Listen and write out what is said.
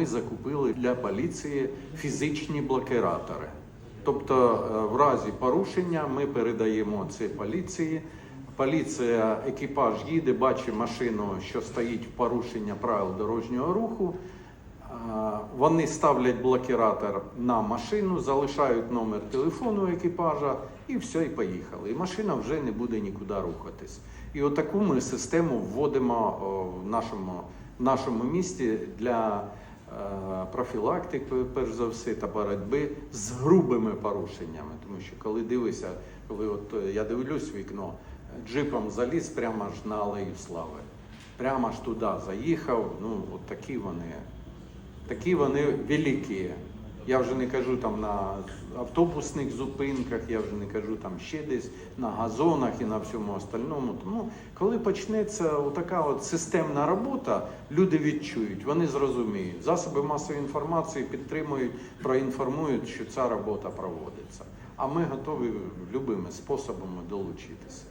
ми закупили для поліції фізичні блокиратори. Тобто, е, в разі порушення ми передаємо це поліції. Поліція, екіпаж їде, бачить машину, що стоїть в порушення правил дорожнього руху. Вони ставлять блокіратор на машину, залишають номер телефону екіпажа і все, і поїхали. І машина вже не буде нікуди рухатись. І отаку ми систему вводимо в нашому, в нашому місті для е, профілактики, перш за все, та боротьби з грубими порушеннями. Тому що коли дивишся, коли от е, я дивлюсь вікно, джипом заліз прямо ж на алею слави. Прямо ж туди заїхав. Ну, от такі вони. Такі вони великі. Я вже не кажу там на автобусних зупинках, я вже не кажу там ще десь на газонах і на всьому остальному. Тому коли почнеться така от системна робота, люди відчують, вони зрозуміють. Засоби масової інформації підтримують, проінформують, що ця робота проводиться. А ми готові любими способами долучитися.